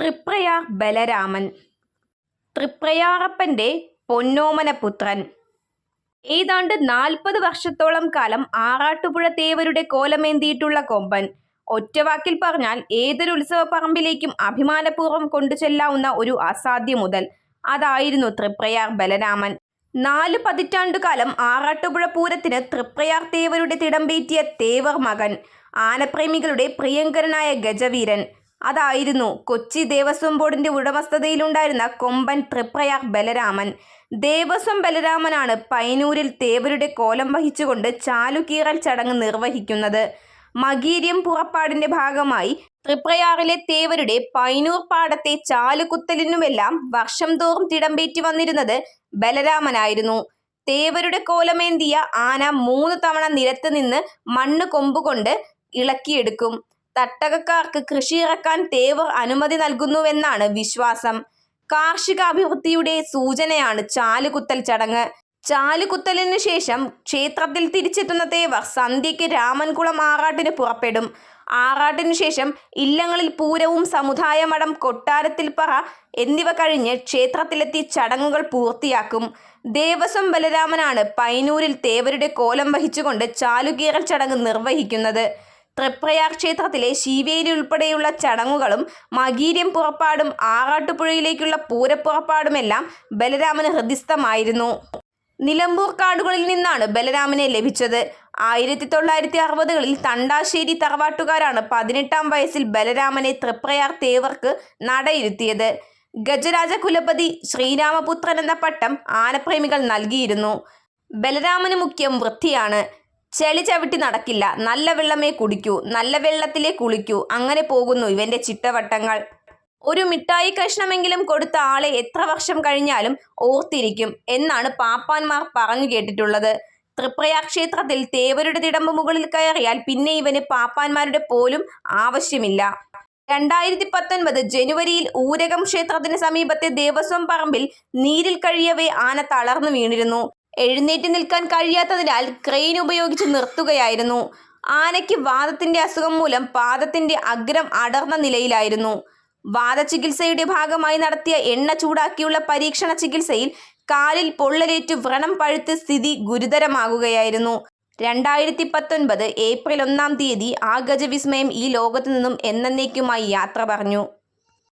തൃപ്രയാർ ബലരാമൻ. തൃപ്രയാറപ്പന്റെ പൊന്നോമനപുത്രൻ. ഏതാണ്ട് നാൽപ്പത് വർഷത്തോളം കാലം ആറാട്ടുപുഴ തേവരുടെ കോലമേന്തിയിട്ടുള്ള കൊമ്പൻ. ഒറ്റവാക്കിൽ പറഞ്ഞാൽ ഏതൊരു ഉത്സവ പറമ്പിലേക്കും അഭിമാനപൂർവം കൊണ്ടുചെല്ലാവുന്ന ഒരു അസാധ്യ മുതൽ. അതായിരുന്നു തൃപ്രയാർ ബലരാമൻ. നാല് പതിറ്റാണ്ടുകാലം ആറാട്ടുപുഴ പൂരത്തിന് തൃപ്രയാർ തേവരുടെ തിടമ്പേറ്റിയ തേവർ മകൻ. ആനപ്രേമികളുടെ പ്രിയങ്കരനായ ഗജവീരൻ. അതായിരുന്നു കൊച്ചി ദേവസ്വം ബോർഡിന്റെ ഉടമസ്ഥതയിലുണ്ടായിരുന്ന കൊമ്പൻ തൃപ്രയാർ ബലരാമൻ. ദേവസ്വം ബലരാമനാണ് പൈനൂരിൽ തേവരുടെ കോലം വഹിച്ചുകൊണ്ട് ചാലുകീറൽ ചടങ്ങ് നിർവഹിക്കുന്നത്. മകീര്യം പുറപ്പാടിന്റെ ഭാഗമായി തൃപ്രയാറിലെ തേവരുടെ പൈനൂർ പാടത്തെ ചാലുകുത്തലിനുമെല്ലാം വർഷം തോറും തിടമ്പേറ്റി വന്നിരുന്നത് ബലരാമനായിരുന്നു. തേവരുടെ കോലമേന്തിയ ആന മൂന്ന് തവണ നിരത്ത് നിന്ന് മണ്ണ് കൊമ്പുകൊണ്ട് ഇളക്കിയെടുക്കും. തട്ടകക്കാർക്ക് കൃഷിയിറക്കാൻ തേവർ അനുമതി നൽകുന്നുവെന്നാണ് വിശ്വാസം. കാർഷിക അഭിവൃദ്ധിയുടെ സൂചനയാണ് ചാലുകുത്തൽ ചടങ്ങ്. ചാലുകുത്തലിനു ശേഷം ക്ഷേത്രത്തിൽ തിരിച്ചെത്തുന്ന തേവർ സന്ധ്യയ്ക്ക് രാമൻകുളം ആറാട്ടിന് പുറപ്പെടും. ആറാട്ടിനു ശേഷം ഇല്ലങ്ങളിൽ പൂരവും സമുദായ മഠം കൊട്ടാരത്തിൽ പറ എന്നിവ കഴിഞ്ഞ് ക്ഷേത്രത്തിലെത്തി ചടങ്ങുകൾ പൂർത്തിയാക്കും. ദേവസ്വം ബലരാമനാണ് പൈനൂരിൽ തേവരുടെ കോലം വഹിച്ചുകൊണ്ട് ചാലുകീറൽ ചടങ്ങ് നിർവഹിക്കുന്നത്. തൃപ്രയാർ ക്ഷേത്രത്തിലെ ശീവേലി ഉൾപ്പെടെയുള്ള ചടങ്ങുകളും മകീര്യം പുറപ്പാടും ആറാട്ടുപുഴയിലേക്കുള്ള പൂരപ്പുറപ്പാടുമെല്ലാം ബലരാമന് ഹൃദിസ്ഥമായിരുന്നു നിലമ്പൂർ കാടുകളിൽ നിന്നാണ് ബലരാമനെ ലഭിച്ചത്. ആയിരത്തി തൊള്ളായിരത്തി അറുപതുകളിൽ തണ്ടാശ്ശേരി തറവാട്ടുകാരാണ് പതിനെട്ടാം വയസ്സിൽ ബലരാമനെ തൃപ്രയാർ തേവർക്ക് നടയിരുത്തിയത്. ഗജരാജ കുലപതി ശ്രീരാമപുത്രൻ എന്ന പട്ടം ആനപ്രേമികൾ നൽകിയിരുന്നു. ബലരാമന് മുഖ്യം വൃത്തിയാണ്. ചെളി ചവിട്ടി നടക്കില്ല. നല്ല വെള്ളമേ കുടിക്കൂ. നല്ല വെള്ളത്തിലേ കുളിക്കൂ. അങ്ങനെ പോകുന്നു ഇവന്റെ ചിട്ടവട്ടങ്ങൾ. ഒരു മിഠായി കഷ്ണമെങ്കിലും കൊടുത്ത ആളെ എത്ര വർഷം കഴിഞ്ഞാലും ഓർത്തിരിക്കും എന്നാണ് പാപ്പാന്മാർ പറഞ്ഞു കേട്ടിട്ടുള്ളത്. തൃപ്രയാ ക്ഷേത്രത്തിൽ തേവരുടെ തിടമ്പ് മുകളിൽ കയറിയാൽ പിന്നെ ഇവന് പാപ്പാന്മാരുടെ പോലും ആവശ്യമില്ല. രണ്ടായിരത്തി പത്തൊൻപത് ജനുവരിയിൽ ഊരകം ക്ഷേത്രത്തിന് സമീപത്തെ ദേവസ്വം പറമ്പിൽ നീരിൽ കഴിയവേ ആന തളർന്നു വീണിരുന്നു. എഴുന്നേറ്റ് നിൽക്കാൻ കഴിയാത്തതിനാൽ ക്രെയിൻ ഉപയോഗിച്ച് നിർത്തുകയായിരുന്നു. ആനയ്ക്ക് വാദത്തിന്റെ അസുഖം മൂലം പാദത്തിന്റെ അഗ്രം അടർന്ന നിലയിലായിരുന്നു. വാദചികിത്സയുടെ ഭാഗമായി നടത്തിയ എണ്ണ ചൂടാക്കിയുള്ള പരീക്ഷണ ചികിത്സയിൽ കാലിൽ പൊള്ളലേറ്റ് വ്രണം പഴുത്ത് സ്ഥിതി ഗുരുതരമാകുകയായിരുന്നു. രണ്ടായിരത്തി പത്തൊൻപത് ഏപ്രിൽ ഒന്നാം തീയതി ആ ഗജവിസ്മയം ഈ ലോകത്തു നിന്നും എന്നേക്കുമായി യാത്ര പറഞ്ഞു.